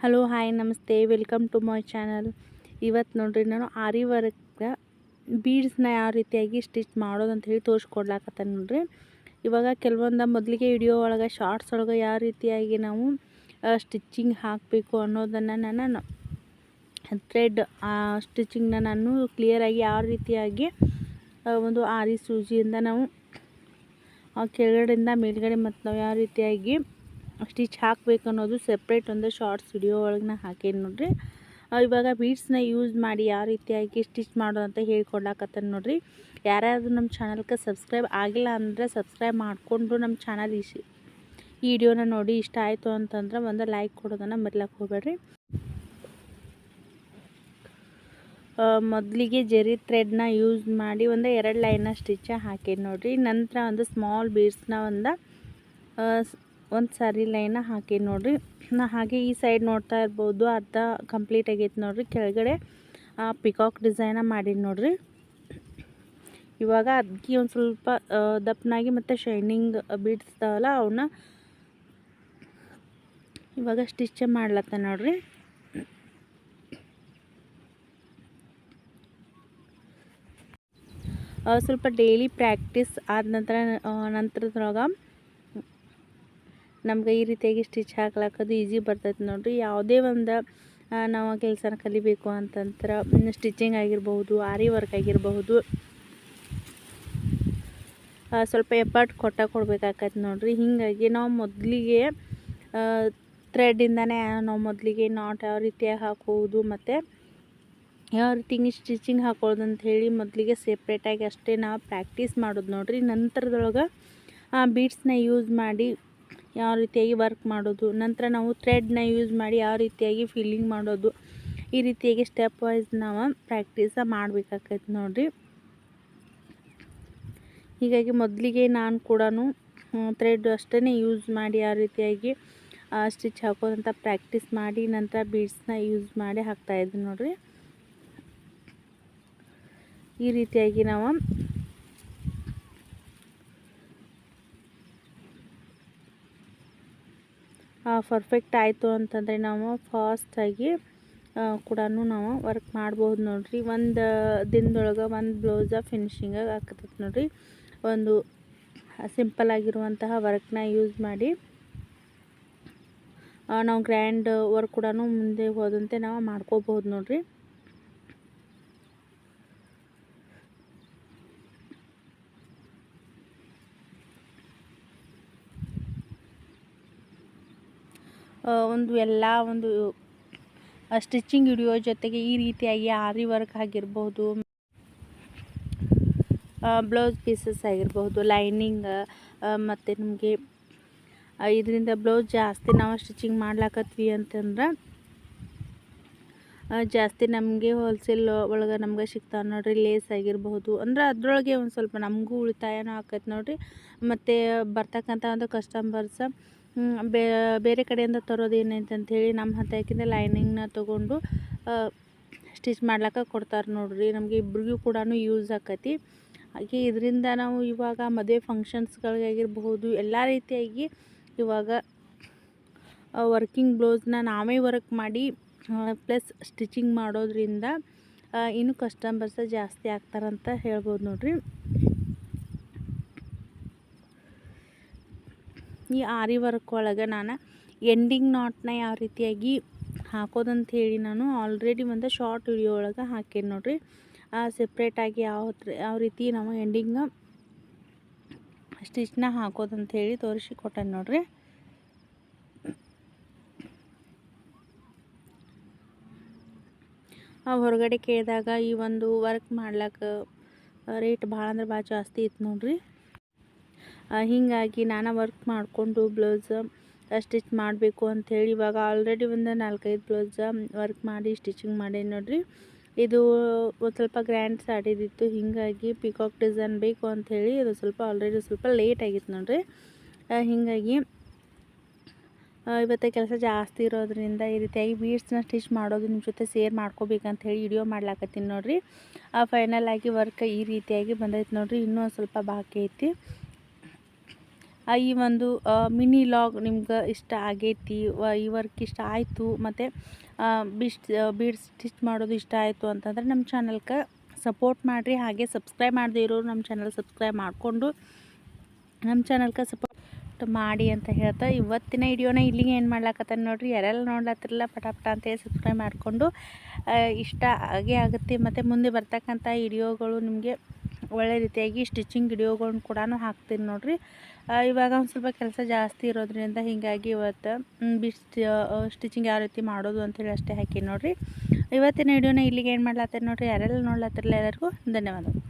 Hello, hi, ನಮಸ್ತೆ, welcome to my channel. ಇವತ್ತು ನೋಡ್ರಿ, ನಾನು ಆರಿ ವರ್ಕ್ ಬೀಡ್ಸ್ನ ಯಾವ ರೀತಿಯಾಗಿ ಸ್ಟಿಚ್ ಮಾಡೋದು ಅಂತ ಹೇಳಿ ತೋರಿಸ್ಕೊಡ್ಲಾಕತ್ತ ನೋಡ್ರಿ. ಇವಾಗ ಕೆಲವೊಂದು ಮೊದಲಿಗೆ ವಿಡಿಯೋ ಒಳಗೆ, ಶಾರ್ಟ್ಸ್ ಒಳಗೆ ಯಾವ ರೀತಿಯಾಗಿ ನಾವು ಸ್ಟಿಚ್ಚಿಂಗ್ ಹಾಕಬೇಕು ಅನ್ನೋದನ್ನು ನಾನು ಥ್ರೆಡ್ ಸ್ಟಿಚಿಂಗ್ನ ನಾನು ಕ್ಲಿಯರಾಗಿ ಯಾವ ರೀತಿಯಾಗಿ ಒಂದು ಆರಿ ಸೂಜಿಯಿಂದ ನಾವು ಕೆಳಗಡೆಯಿಂದ ಮೇಲ್ಗಡೆ ಮತ್ತು ನಾವು ಯಾವ ರೀತಿಯಾಗಿ ಸ್ಟಿಚ್ ಹಾಕಬೇಕು ಅನ್ನೋದು ಸೆಪ್ರೇಟ್ ಒಂದು ಶಾರ್ಟ್ಸ್ ವಿಡಿಯೋ ಒಳಗೆ ನಾ ಹಾಕೇನಿ ನೋಡ್ರಿ. ಇವಾಗ ಬೀಡ್ಸ್ನ ಯೂಸ್ ಮಾಡಿ ಯಾವ ರೀತಿಯಾಗಿ ಸ್ಟಿಚ್ ಮಾಡೋದು ಅಂತ ಹೇಳ್ಕೊಡ್ಲಾಕತ್ತಾನ ನೋಡ್ರಿ. ಯಾರ್ಯಾರು ನಮ್ಮ ಚಾನಲ್ಗೆ ಸಬ್ಸ್ಕ್ರೈಬ್ ಆಗಿಲ್ಲ ಅಂದರೆ ಸಬ್ಸ್ಕ್ರೈಬ್ ಮಾಡಿಕೊಂಡು ನಮ್ಮ ಚಾನಲ್ ಇಶಿ ಈ ವಿಡಿಯೋನ ನೋಡಿ ಇಷ್ಟ ಆಯಿತು ಅಂತಂದ್ರೆ ಒಂದು ಲೈಕ್ ಕೊಡೋದನ್ನು ಮರ್ಲಕ್ಕೆ ಹೋಗ್ಬೇಡ್ರಿ. ಮೊದಲಿಗೆ ಜೆರಿ ಥ್ರೆಡ್ನ ಯೂಸ್ ಮಾಡಿ ಒಂದು ಎರಡು ಲೈನ ಸ್ಟಿಚ್ ಹಾಕಿ ನೋಡಿರಿ. ನಂತರ ಒಂದು ಸ್ಮಾಲ್ ಬೀಡ್ಸ್ನ ಒಂದು ಒಂದು ಸಾರಿ ಲೈನ ಹಾಕಿ ನೋಡ್ರಿ. ನಾ ಹಾಗೆ ಈ ಸೈಡ್ ನೋಡ್ತಾ ಇರ್ಬೋದು, ಅರ್ಧ ಕಂಪ್ಲೀಟ್ ಆಗೈತೆ ನೋಡ್ರಿ. ಕೆಳಗಡೆ ಪಿಕಾಕ್ ಡಿಸೈನ ಮಾಡಿ ನೋಡ್ರಿ. ಇವಾಗ ಅದಕ್ಕೆ ಒಂದು ಸ್ವಲ್ಪ ದಪ್ಪನಾಗಿ ಮತ್ತು ಶೈನಿಂಗ್ ಬಿಡಿಸ್ತಾವಲ್ಲ ಅವನ್ನ ಇವಾಗ ಸ್ಟಿಚ್ ಮಾಡ್ಲತ್ತ ನೋಡ್ರಿ. ಸ್ವಲ್ಪ ಡೈಲಿ ಪ್ರಾಕ್ಟೀಸ್ ಆದ ನಂತರ ನಂತರದ್ರಾಗ ನಮ್ಗೆ ಈ ರೀತಿಯಾಗಿ ಸ್ಟಿಚ್ ಹಾಕ್ಲಾಕೋದು ಈಸಿ ಬರ್ತೈತೆ ನೋಡ್ರಿ. ಯಾವುದೇ ಒಂದು ನಾವು ಕೆಲಸನ ಕಲಿಬೇಕು ಅಂತಂದ್ರೆ ಸ್ಟಿಚಿಂಗ್ ಆಗಿರಬಹುದು, ಆರಿ ವರ್ಕ್ ಆಗಿರಬಹುದು. ಸ್ವಲ್ಪ ಎಫರ್ಟ್ ಕೊಟ್ಟ ಕೊಡ್ಬೇಕಾಗತ್ತೆ ನೋಡ್ರಿ. ಹೀಗಾಗಿ ನಾವು ಮೊದಲಿಗೆ ಥ್ರೆಡ್ಡಿಂದನೇ ನಾವು ಮೊದಲಿಗೆ ನಾಟ್ ಯಾವ ರೀತಿಯಾಗಿ ಹಾಕೋದು ಮತ್ತು ಯಾವ ರೀತಿ ಸ್ಟಿಚಿಂಗ್ ಹಾಕೋದು ಅಂತ ಹೇಳಿ ಮೊದಲಿಗೆ ಸೆಪ್ರೇಟಾಗಿ ಅಷ್ಟೇ ನಾವು ಪ್ರಾಕ್ಟೀಸ್ ಮಾಡೋದು ನೋಡ್ರಿ. ನಂತರದೊಳಗೆ ಬೀಡ್ಸ್ನ ಯೂಸ್ ಮಾಡಿ ಯಾವ ರೀತಿಯಾಗಿ ವರ್ಕ್ ಮಾಡೋದು, ನಂತರ ನಾವು ಥ್ರೆಡ್ನ ಯೂಸ್ ಮಾಡಿ ಯಾವ ರೀತಿಯಾಗಿ ಫಿಲ್ಲಿಂಗ್ ಮಾಡೋದು, ಈ ರೀತಿಯಾಗಿ ಸ್ಟೆಪ್ ವೈಸ್ ನಾವು ಪ್ರಾಕ್ಟೀಸ ಮಾಡಬೇಕಾಕೈತೆ ನೋಡಿರಿ. ಹೀಗಾಗಿ ಮೊದಲಿಗೆ ನಾನು ಕೂಡ ಥ್ರೆಡ್ ಅಷ್ಟೇ ಯೂಸ್ ಮಾಡಿ ಯಾವ ರೀತಿಯಾಗಿ ಸ್ಟಿಚ್ ಹಾಕೋದಂತ ಪ್ರಾಕ್ಟೀಸ್ ಮಾಡಿ, ನಂತರ ಬೀಡ್ಸ್ನ ಯೂಸ್ ಮಾಡಿ ಹಾಕ್ತಾಯಿದ್ದೆ ನೋಡಿರಿ. ಈ ರೀತಿಯಾಗಿ ನಾವು ಪರ್ಫೆಕ್ಟ್ ಆಯಿತು ಅಂತಂದರೆ ನಾವು ಫಾಸ್ಟಾಗಿ ಕೂಡ ನಾವು ವರ್ಕ್ ಮಾಡ್ಬೋದು ನೋಡಿರಿ. ಒಂದು ದಿನದೊಳಗೆ ಒಂದು ಬ್ಲೌಸ ಫಿನಿಶಿಂಗಾಗಿ ಆಗ್ತೈತೆ ನೋಡಿರಿ. ಒಂದು ಸಿಂಪಲ್ ಆಗಿರುವಂತಹ ವರ್ಕ್ನ ಯೂಸ್ ಮಾಡಿ ನಾವು ಗ್ರ್ಯಾಂಡ್ ವರ್ಕ್ ಕೂಡ ಮುಂದೆ ಹೋದಂತೆ ನಾವು ಮಾಡ್ಕೋಬಹುದು ನೋಡ್ರಿ ಆ, ಒಂದು ಎಲ್ಲ ಒಂದು ಸ್ಟಿಚಿಂಗ್ ಹಿಡಿಯೋ ಜೊತೆಗೆ ಈ ರೀತಿಯಾಗಿ ಆರಿ ವರ್ಕ್ ಆಗಿರ್ಬೋದು. ಬ್ಲೌಸ್ ಪೀಸಸ್ ಆಗಿರ್ಬೋದು ಲೈನಿಂಗ್ ಮತ್ತು ನಮಗೆ ಇದರಿಂದ ಬ್ಲೌಸ್ ಜಾಸ್ತಿ ನಾವು ಸ್ಟಿಚಿಂಗ್ ಮಾಡ್ಲಾಕತ್ವಿ ಅಂತಂದ್ರೆ ಜಾಸ್ತಿ ನಮಗೆ ಹೋಲ್ಸೇಲ್ ಒಳಗೆ ನಮ್ಗೆ ಸಿಗ್ತಾವೆ ನೋಡ್ರಿ ಲೇಸ್ ಆಗಿರ್ಬೋದು. ಅಂದ್ರೆ ಅದರೊಳಗೆ ಒಂದು ಸ್ವಲ್ಪ ನಮಗೂ ಉಳಿತಾಯನೂ ಆಕೈತೆ ನೋಡ್ರಿ. ಮತ್ತು ಬರ್ತಕ್ಕಂಥ ಒಂದು ಕಸ್ಟಮರ್ಸ ಬೇರೆ ಕಡೆಯಿಂದ ತರೋದು ಏನೈತೆ ಹೇಳಿ ನಮ್ಮ ಹತ್ತಾಕಿಂದ ಲೈನಿಂಗ್ನ ತೊಗೊಂಡು ಸ್ಟಿಚ್ ಮಾಡ್ಲಿಕ್ಕೆ ಕೊಡ್ತಾರೆ ನೋಡ್ರಿ. ನಮಗೆ ಇಬ್ರಿಗೂ ಕೂಡ ಯೂಸ್ ಆಕತಿ. ಹಾಗೆ ಇದರಿಂದ ನಾವು ಇವಾಗ ಮದುವೆ ಫಂಕ್ಷನ್ಸ್ಗಳಿಗಾಗಿರ್ಬಹುದು ಎಲ್ಲ ರೀತಿಯಾಗಿ ಇವಾಗ ವರ್ಕಿಂಗ್ ಬ್ಲೌಸ್ನ ನಾವೇ ವರ್ಕ್ ಮಾಡಿ ಪ್ಲಸ್ ಸ್ಟಿಚಿಂಗ್ ಮಾಡೋದ್ರಿಂದ ಇನ್ನೂ ಕಸ್ಟಮರ್ಸ ಜಾಸ್ತಿ ಆಗ್ತಾರಂತ ಹೇಳ್ಬೋದು ನೋಡ್ರಿ. ಈ ಆರಿ ವರ್ಕ್ ಒಳಗೆ ನಾನು ಎಂಡಿಂಗ್ ನಾಟ್ನ ಯಾವ ರೀತಿಯಾಗಿ ಹಾಕೋದಂತ ಹೇಳಿ ನಾನು ಆಲ್ರೆಡಿ ಒಂದು ಶಾರ್ಟ್ ವಿಡಿಯೋ ಒಳಗೆ ಹಾಕೇನಿ ನೋಡ್ರಿ. ಸೆಪ್ರೇಟಾಗಿ ಯಾವ ಯಾವ ರೀತಿ ನಾವು ಎಂಡಿಂಗ್ ಸ್ಟಿಚ್ನ ಹಾಕೋದಂತ ಹೇಳಿ ತೋರಿಸಿ ಕೊಟ್ಟೆ ನೋಡ್ರಿ. ಹೊರಗಡೆ ಕೇಳಿದಾಗ ಈ ಒಂದು ವರ್ಕ್ ಮಾಡ್ಲಿಕ್ಕೆ ರೇಟ್ ಭಾಳ ಅಂದ್ರೆ ಭಾಳ ಜಾಸ್ತಿ ಇತ್ತು ನೋಡ್ರಿ. ಹೀಗಾಗಿ ನಾನು ವರ್ಕ್ ಮಾಡಿಕೊಂಡು ಬ್ಲೌಸ್ ಸ್ಟಿಚ್ ಮಾಡಬೇಕು ಅಂಥೇಳಿ ಇವಾಗ ಆಲ್ರೆಡಿ ಒಂದು ನಾಲ್ಕೈದು ಬ್ಲೌಸ್ ವರ್ಕ್ ಮಾಡಿ ಸ್ಟಿಚಿಂಗ್ ಮಾಡಿ ನೋಡಿರಿ. ಇದು ಒಂದು ಸ್ವಲ್ಪ ಗ್ರ್ಯಾಂಡ್ ಸಾಡಿದಿತ್ತು ಹೀಗಾಗಿ ಪಿಕಾಕ್ ಡಿಸೈನ್ ಬೇಕು ಅಂಥೇಳಿ ಅದು ಸ್ವಲ್ಪ ಆಲ್ರೆಡಿ ಸ್ವಲ್ಪ ಲೇಟ್ ಆಗಿತ್ತು ನೋಡಿರಿ. ಹೀಗಾಗಿ ಇವತ್ತೆ ಕೆಲಸ ಜಾಸ್ತಿ ಇರೋದ್ರಿಂದ ಈ ರೀತಿಯಾಗಿ ಬೀಡ್ಸ್ನ ಸ್ಟಿಚ್ ಮಾಡೋದು ನಿಮ್ಮ ಜೊತೆ ಸೇರ್ ಮಾಡ್ಕೋಬೇಕಂತ ಹೇಳಿ ವಿಡಿಯೋ ಮಾಡ್ಲಾಕತ್ತೀನಿ ನೋಡಿರಿ. ಫೈನಲ್ ಆಗಿ ವರ್ಕ್ ಈ ರೀತಿಯಾಗಿ ಬಂದೈತೆ ನೋಡಿರಿ, ಇನ್ನೂ ಸ್ವಲ್ಪ ಬಾಕಿ ಐತಿ. ಈ ಒಂದು ಮಿನಿ ಲಾಗ್ ನಿಮ್ಗೆ ಇಷ್ಟ ಆಗೈತಿ ಈ ವರ್ಕ್ ಇಷ್ಟ ಆಯಿತು, ಮತ್ತು ಬಿಡ್ಸ್ ಬೀಡ್ ಸ್ಟಿಚ್ ಮಾಡೋದು ಇಷ್ಟ ಆಯಿತು ಅಂತಂದ್ರೆ ನಮ್ಮ ಚಾನಲ್ಗೆ ಸಪೋರ್ಟ್ ಮಾಡಿರಿ, ಹಾಗೆ ಸಬ್ಸ್ಕ್ರೈಬ್ ಮಾಡದೇ ಇರೋರು ನಮ್ಮ ಚಾನಲ್ ಸಬ್ಸ್ಕ್ರೈಬ್ ಮಾಡಿಕೊಂಡು ನಮ್ಮ ಚಾನಲ್ಗೆ ಸಪೋರ್ಟ್ ಮಾಡಿ ಅಂತ ಹೇಳ್ತಾ, ಇವತ್ತಿನ ವಿಡಿಯೋನ ಇಲ್ಲಿಗೆ ಏನು ಮಾಡ್ಲಾಕತ್ತಾನ ನೋಡ್ರಿ, ಯಾರೆಲ್ಲ ನೋಡ್ಲತ್ತಿರಲ್ಲ ಪಟಾಪಟ ಪಟ ಅಂತೇಳಿ ಸಬ್ಸ್ಕ್ರೈಬ್ ಮಾಡಿಕೊಂಡು ಇಷ್ಟ ಆಗೇ ಆಗುತ್ತೆ, ಮತ್ತು ಮುಂದೆ ಬರ್ತಕ್ಕಂಥ ವಿಡಿಯೋಗಳು ನಿಮಗೆ ಒಳ್ಳೆ ರೀತಿಯಾಗಿ ಸ್ಟಿಚಿಂಗ್ ವಿಡಿಯೋಗಳನ್ನ ಕೂಡ ಹಾಕ್ತೀನಿ ನೋಡ್ರಿ. ಇವಾಗ ಒಂದು ಸ್ವಲ್ಪ ಕೆಲಸ ಜಾಸ್ತಿ ಇರೋದ್ರಿಂದ ಹೀಗಾಗಿ ಇವತ್ತು ಬಿಸ್ಟ್ ಸ್ಟಿಚಿಂಗ್ ಯಾವ ರೀತಿ ಮಾಡೋದು ಅಂತೇಳಿ ಅಷ್ಟೇ ಹಾಕಿ ನೋಡಿರಿ. ಇವತ್ತಿನ ವಿಡಿಯೋನ ಇಲ್ಲಿಗೆ ಏನು ಮಾಡ್ಲತ್ತೀನಿ ನೋಡಿರಿ? ಯಾರೆಲ್ಲ ನೋಡ್ಲತ್ತಿರಲ್ಲ ಎಲ್ಲರಿಗೂ ಧನ್ಯವಾದಗಳು.